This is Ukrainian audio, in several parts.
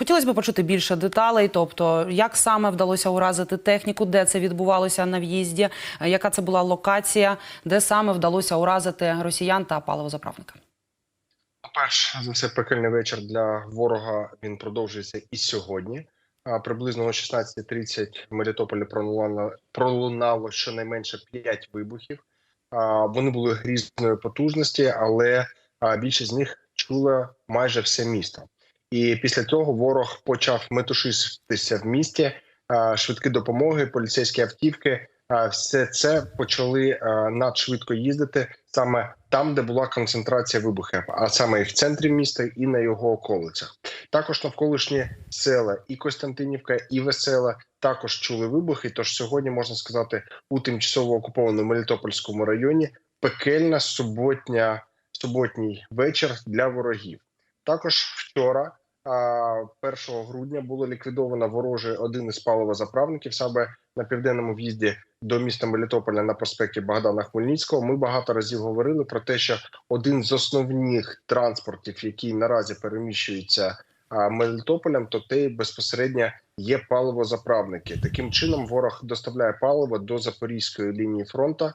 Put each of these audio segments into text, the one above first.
Хотілося б почути більше деталей, тобто як саме вдалося уразити техніку, де це відбувалося на в'їзді, яка це була локація, де саме вдалося уразити росіян та паливозаправника. Перш за все, пекельний вечір для ворога він продовжується і сьогодні. Приблизно о 16.30 в Мелітополі пролунало, щонайменше 5 вибухів. Вони були грізної потужності, але більшість з них чула майже все місто. І після цього ворог почав метушитися в місті. Швидкі допомоги, поліцейські автівки. а, Все це почали а, надшвидко їздити саме там, де була концентрація вибухів, а саме і в центрі міста, і на його околицях. Також навколишні села і Костянтинівка, і Весела також чули вибухи. Тож сьогодні можна сказати у тимчасово окупованому Мелітопольському районі пекельна суботня суботній вечір для ворогів. Також вчора, 1 грудня, було ліквідовано ворожий один із паливозаправників саме на південному в'їзді до міста Мелітополя на проспекті Богдана Хмельницького. Ми багато разів говорили про те, що один з основних транспортів, який наразі переміщується Мелітополем, то те безпосередньо є паливозаправники. Таким чином ворог доставляє паливо до запорізької лінії фронту.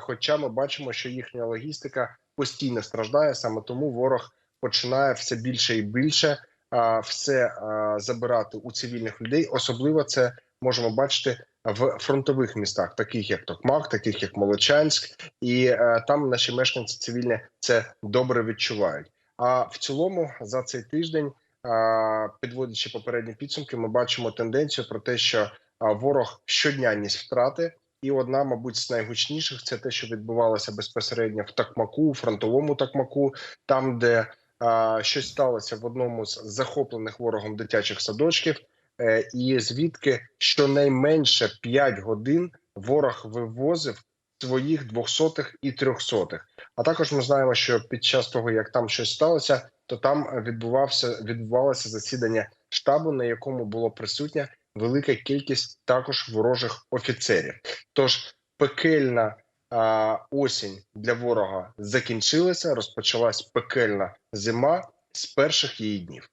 Хоча ми бачимо, що їхня логістика постійно страждає, саме тому ворог починає все більше і більше а, все а, забирати у цивільних людей. Особливо це можемо бачити в фронтових містах, таких як Токмак, таких як Молочанськ, і е, там наші мешканці цивільні це добре відчувають. А в цілому за цей тиждень, підводячи попередні підсумки, ми бачимо тенденцію про те, що ворог щодня ніс втрати. І одна, мабуть, з найгучніших це те, що відбувалося безпосередньо в Такмаку, фронтовому Такмаку, там, де а, щось сталося в одному з захоплених ворогом дитячих садочків, е, і звідки щонайменше 5 годин ворог вивозив своїх двохсотих і трьохсотих. А також ми знаємо, що під час того, як там щось сталося, то там відбувався відбувалося засідання штабу, на якому було присутня велика кількість також ворожих офіцерів. Тож пекельна осінь для ворога закінчилася. Розпочалась пекельна зима з перших її днів.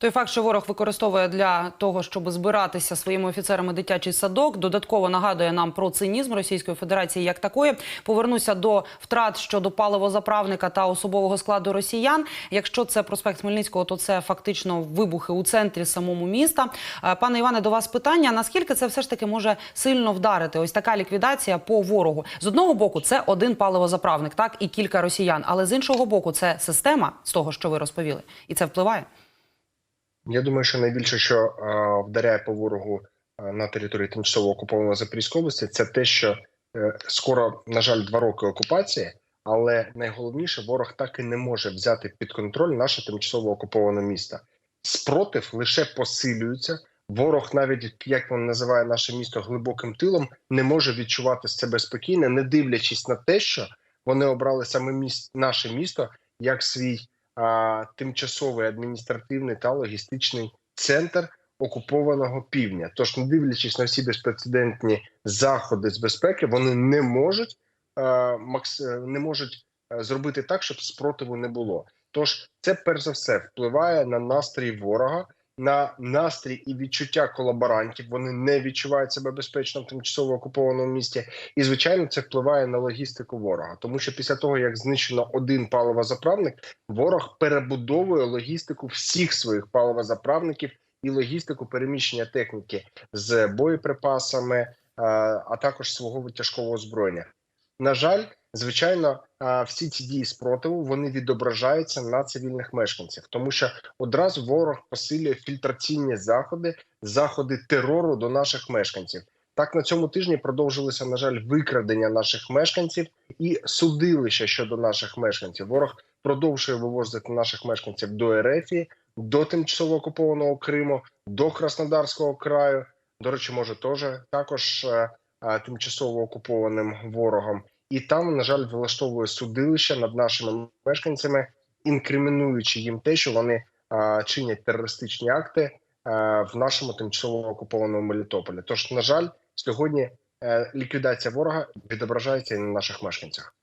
Той факт, що ворог використовує для того, щоб збиратися своїми офіцерами дитячий садок, додатково нагадує нам про цинізм Російської Федерації як такої. Повернуся до втрат щодо паливозаправника та особового складу росіян. Якщо це проспект Хмельницького, то це фактично вибухи у центрі самому міста. Е, Пане Іване, до вас питання: наскільки це все ж таки може сильно вдарити? Ось така ліквідація по ворогу. З одного боку, це один паливозаправник, так і кілька росіян. Але з іншого боку, це система з того, що ви розповіли, і це впливає. Я думаю, що найбільше, що е, вдаряє по ворогу е, на території тимчасово окупованої Запорізької області, це те, що е, скоро, на жаль, два роки окупації, але найголовніше, ворог так і не може взяти під контроль наше тимчасово окуповане місто. Спротив лише посилюється. Ворог, навіть як він називає наше місто глибоким тилом, не може відчувати себе спокійно, не дивлячись на те, що вони обрали саме міст, наше місто як свій тимчасовий адміністративний та логістичний центр окупованого півдня. Тож, не дивлячись на всі безпрецедентні заходи з безпеки, вони не можуть макс, не можуть зробити так, щоб спротиву не було. Тож це перш за все впливає на настрій ворога. На настрій і відчуття колаборантів. Вони не відчувають себе безпечно в тимчасово окупованому місті, і звичайно, це впливає на логістику ворога, тому що після того як знищено один паливозаправник, ворог перебудовує логістику всіх своїх паливозаправників і логістику переміщення техніки з боєприпасами, е, а також свого тяжкого озброєння. На жаль, звичайно, всі ці дії спротиву вони відображаються на цивільних мешканцях, тому що одразу ворог посилює фільтраційні заходи, заходи терору до наших мешканців. Так на цьому тижні продовжилися, на жаль, викрадення наших мешканців і судилища щодо наших мешканців. Ворог продовжує вивозити наших мешканців до Ерефії, до тимчасово окупованого Криму, до Краснодарського краю. До речі, може теж також е, е, тимчасово окупованим ворогом, і там, на жаль, влаштовує судилище над нашими мешканцями, інкримінуючи їм те, що вони а, чинять терористичні акти а, в нашому тимчасово окупованому Мелітополі. Тож, на жаль, сьогодні е, ліквідація ворога відображається і на наших мешканцях.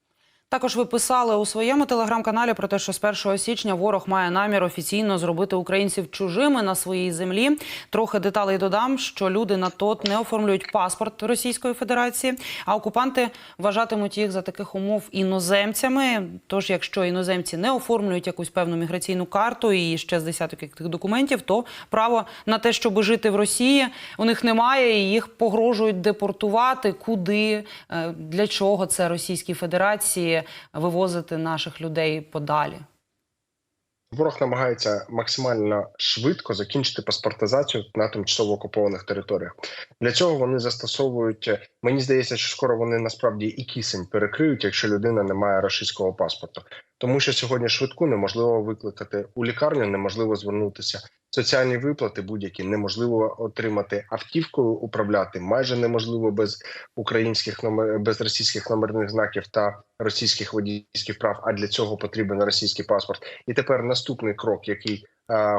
Також ви писали у своєму телеграм-каналі про те, що з 1 січня ворог має намір офіційно зробити українців чужими на своїй землі. Трохи деталей додам, що люди на ТОТ не оформлюють паспорт Російської Федерації, а окупанти вважатимуть їх за таких умов іноземцями. Тож, якщо іноземці не оформлюють якусь певну міграційну карту і ще з десяток яких документів, то право на те, щоб жити в Росії, у них немає, і їх погрожують депортувати. Куди Е, для чого це Російській Федерації вивозити наших людей подалі? Ворог намагається максимально швидко закінчити паспортизацію на тимчасово окупованих територіях. Для цього вони застосовують. Мені здається, що скоро вони насправді і кисень перекриють, якщо людина не має російського паспорту. Тому що сьогодні швидку неможливо викликати у лікарню, неможливо звернутися. Соціальні виплати будь-які неможливо отримати автівкою, управляти майже неможливо без українських номер без російських номерних знаків та російських водійських прав. А для цього потрібен російський паспорт. І тепер наступний крок, який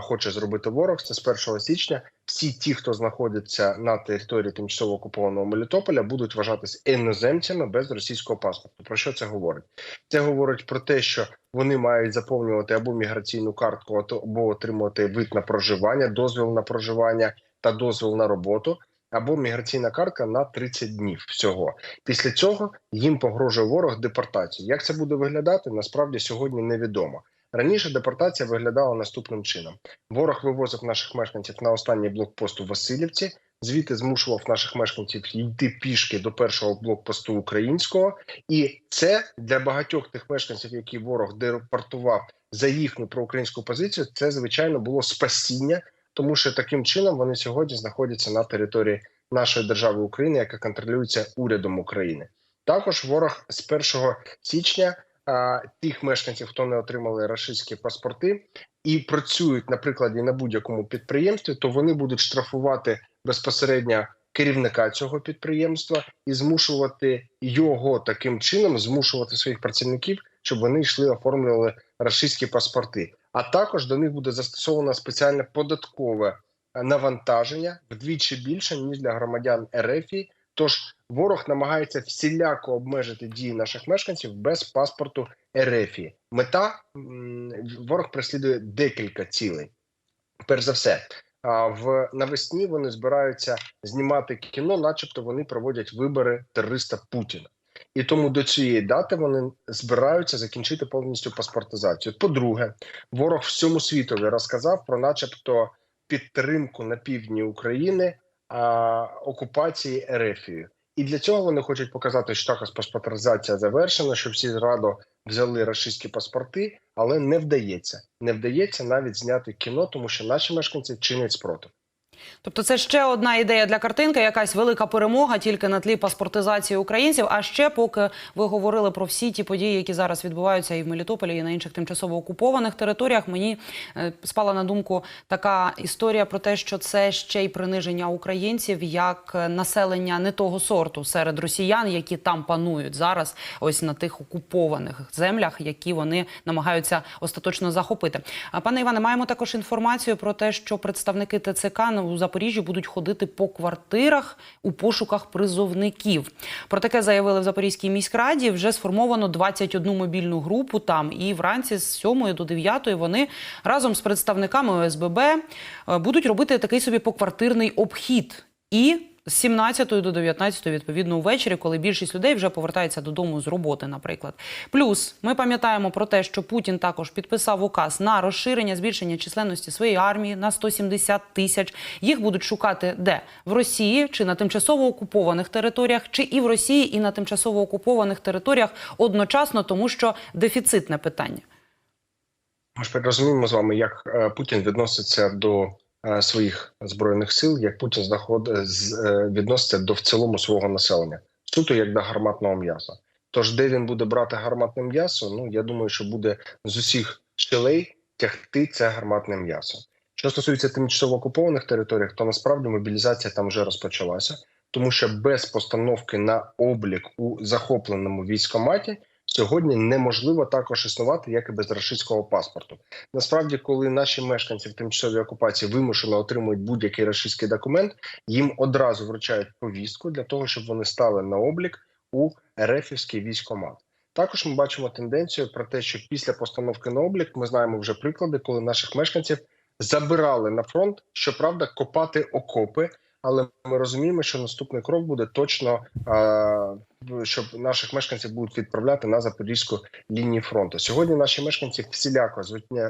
хоче зробити ворог, це з 1 січня. Всі ті, хто знаходиться на території тимчасово окупованого Мелітополя, будуть вважатися іноземцями без російського паспорту. Про що це говорить? Це говорить про те, що вони мають заповнювати або міграційну картку, або отримувати вид на проживання, дозвіл на проживання та дозвіл на роботу, або міграційна картка на 30 днів всього. Після цього їм погрожує ворог депортацію. Як це буде виглядати? Насправді сьогодні невідомо. Раніше депортація виглядала наступним чином: ворог вивозив наших мешканців на останній блокпост у Васильівці. Звідти змушував наших мешканців йти пішки до першого блокпосту українського, і це для багатьох тих мешканців, які ворог депортував за їхню проукраїнську позицію. Це звичайно було спасіння, тому що таким чином вони сьогодні знаходяться на території нашої держави України, яка контролюється урядом України. Також ворог з 1 січня тих мешканців, хто не отримали рашистські паспорти, і працюють, наприклад, на будь-якому підприємстві, то вони будуть штрафувати безпосередньо керівника цього підприємства і змушувати його таким чином змушувати своїх працівників, щоб вони йшли оформлювали рашистські паспорти. А також до них буде застосовано спеціальне податкове навантаження вдвічі більше ніж для громадян РФ. Тож ворог намагається всіляко обмежити дії наших мешканців без паспорту РФ. Мета ворог переслідує декілька цілей. Перш за все, в навесні вони збираються знімати кіно, начебто вони проводять вибори терориста Путіна. І тому до цієї дати вони збираються закінчити повністю паспортизацію. По-друге, ворог всьому світові розказав про, начебто, підтримку на півдні України а, окупації Ерефію. І для цього вони хочуть показати, що така паспортизація завершена, що всі зрадо взяли рашистські паспорти, але не вдається. Не вдається навіть зняти кіно, тому що наші мешканці чинять спротив. Тобто, це ще одна ідея для картинки, якась велика перемога тільки на тлі паспортизації українців. А ще поки ви говорили про всі ті події, які зараз відбуваються і в Мелітополі, і на інших тимчасово окупованих територіях, мені е, спала на думку така історія про те, що це ще й приниження українців як е, населення не того сорту серед росіян, які там панують зараз, ось на тих окупованих землях, які вони намагаються остаточно захопити. А пане Іване, маємо також інформацію про те, що представники ТЦК ну, у Запоріжжі будуть ходити по квартирах у пошуках призовників. Про таке заявили в Запорізькій міськраді. Вже сформовано 21 мобільну групу там. І вранці з 7 до 9 вони разом з представниками ОСББ е, будуть робити такий собі поквартирний обхід. І з 17 до 19 відповідно увечері, коли більшість людей вже повертається додому з роботи, наприклад. Плюс ми пам'ятаємо про те, що Путін також підписав указ на розширення збільшення численності своєї армії на 170 тисяч. Їх будуть шукати де в Росії чи на тимчасово окупованих територіях, чи і в Росії, і на тимчасово окупованих територіях одночасно, тому що дефіцитне питання. Ми ж розуміємо з вами, як е, Путін відноситься до своїх збройних сил, як Путін знаход... з- е, відноситься до в цілому свого населення, суто як до гарматного м'яса. Тож, де він буде брати гарматне м'ясо, ну я думаю, що буде з усіх щелей тягти це гарматне м'ясо. Що стосується тимчасово окупованих територій, то насправді мобілізація там вже розпочалася, тому що без постановки на облік у захопленому військоматі сьогодні неможливо також існувати, як і без рашистського паспорту. Насправді, коли наші мешканці в тимчасовій окупації вимушено отримують будь-який рашистський документ, їм одразу вручають повістку для того, щоб вони стали на облік у Ерефівський військомат. Також ми бачимо тенденцію про те, що після постановки на облік ми знаємо вже приклади, коли наших мешканців забирали на фронт, щоправда, копати окопи. Але ми розуміємо, що наступний крок буде точно, е, щоб наших мешканців будуть відправляти на запорізьку лінію фронту. Сьогодні наші мешканці всіляко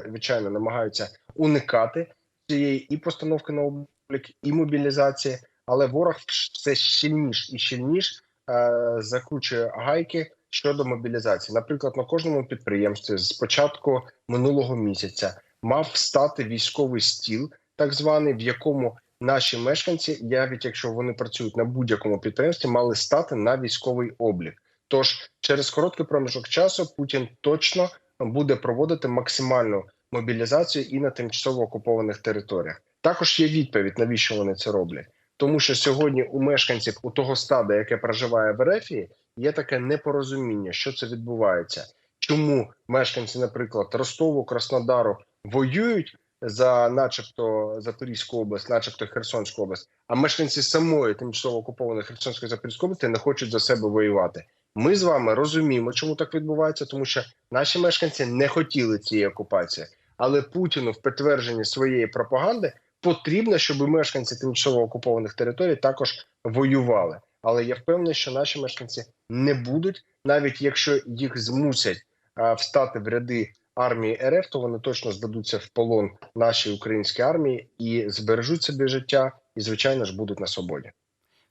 звичайно, намагаються уникати цієї і постановки на облік, і мобілізації, але ворог все щільніш і щільніш е, закручує гайки щодо мобілізації. Наприклад, на кожному підприємстві з початку минулого місяця мав стати військовий стіл, так званий, в якому наші мешканці, навіть якщо вони працюють на будь-якому підприємстві, мали стати на військовий облік. Тож через короткий проміжок часу Путін точно буде проводити максимальну мобілізацію і на тимчасово окупованих територіях. Також є відповідь, навіщо вони це роблять, тому що сьогодні у мешканців у того стада, яке проживає в Ерефії, є таке непорозуміння, що це відбувається. Чому мешканці, наприклад, Ростову, Краснодару воюють за, начебто, Запорізьку область, начебто Херсонську область, а мешканці самої тимчасово окупованої Херсонської Запорізької області не хочуть за себе воювати. Ми з вами розуміємо, чому так відбувається, тому що наші мешканці не хотіли цієї окупації, але Путіну в підтвердженні своєї пропаганди потрібно, щоб мешканці тимчасово окупованих територій також воювали. Але я впевнений, що наші мешканці не будуть, навіть якщо їх змусять а, встати в ряди армії РФ, то вони точно здадуться в полон нашій українській армії і збережуть собі життя, і звичайно ж будуть на свободі.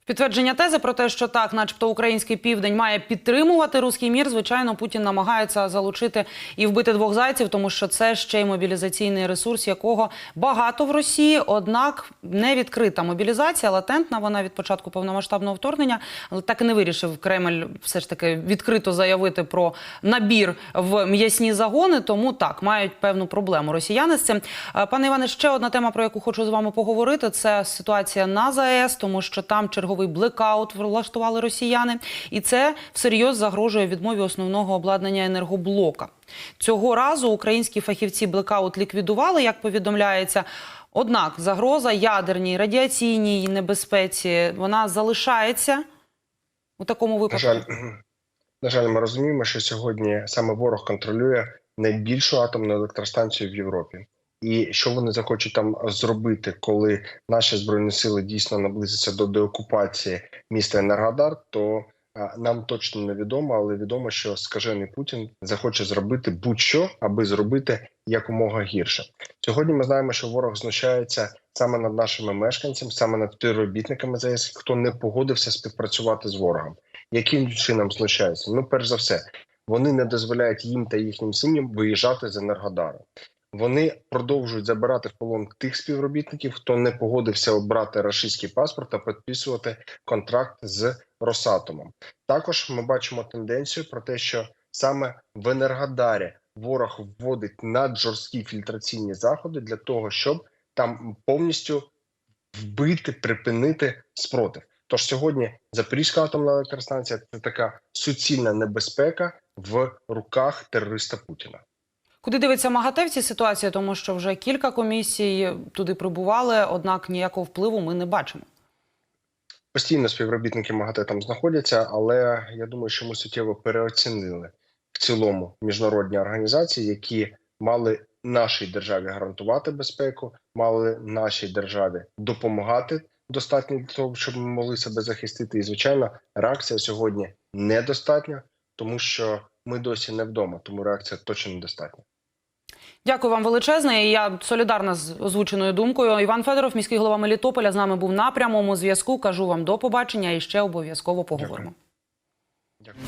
Підтвердження тези про те, що так, начебто, український південь має підтримувати руський мір. Звичайно, Путін намагається залучити і вбити двох зайців, тому що це ще й мобілізаційний ресурс, якого багато в Росії. Однак не відкрита мобілізація, латентна. Вона від початку повномасштабного вторгнення, але так і не вирішив Кремль все ж таки відкрито заявити про набір в м'ясні загони. Тому так мають певну проблему росіяни з цим. Е, Пане Іване, ще одна тема, про яку хочу з вами поговорити. Це ситуація на ЗАЕС, тому що там черговий блекаут влаштували росіяни, і це всерйоз загрожує відмові основного обладнання енергоблока. Цього разу українські фахівці блекаут ліквідували, як повідомляється. Однак загроза ядерній радіаційній небезпеці вона залишається у такому На випадку. жаль, на жаль, ми розуміємо, що сьогодні саме ворог контролює найбільшу атомну електростанцію в Європі. І що вони захочуть там зробити, коли наші збройні сили дійсно наблизяться до деокупації міста Енергодар, то нам точно невідомо, але відомо, що скажений Путін захоче зробити будь-що, аби зробити якомога гірше. Сьогодні ми знаємо, що ворог знущається саме над нашими мешканцями, саме над співробітниками ЗС, хто не погодився співпрацювати з ворогом. Яким чином знущаються? Ну, перш за все, вони не дозволяють їм та їхнім сім'ям виїжджати з Енергодару. Вони продовжують забирати в полон тих співробітників, хто не погодився обрати рашистський паспорт та підписувати контракт з Росатомом. Також ми бачимо тенденцію про те, що саме в Енергодарі ворог вводить наджорсткі фільтраційні заходи для того, щоб там повністю вбити, припинити спротив. Тож сьогодні Запорізька атомна електростанція це така суцільна небезпека в руках терориста Путіна. Куди дивиться МАГАТЕ в цій ситуації, тому що вже кілька комісій туди прибували, однак ніякого впливу ми не бачимо. Постійно співробітники МАГАТЕ там знаходяться, але я думаю, що ми суттєво переоцінили в цілому міжнародні організації, які мали нашій державі гарантувати безпеку, мали нашій державі допомагати достатньо для того, щоб ми могли себе захистити. І звичайно, реакція сьогодні недостатня, тому що ми досі не вдома, тому реакція точно недостатня. Дякую вам величезне. І Я солідарна з озвученою думкою. Іван Федоров, міський голова Мелітополя, з нами був на прямому зв'язку. Кажу вам до побачення і ще обов'язково поговоримо. Дякую.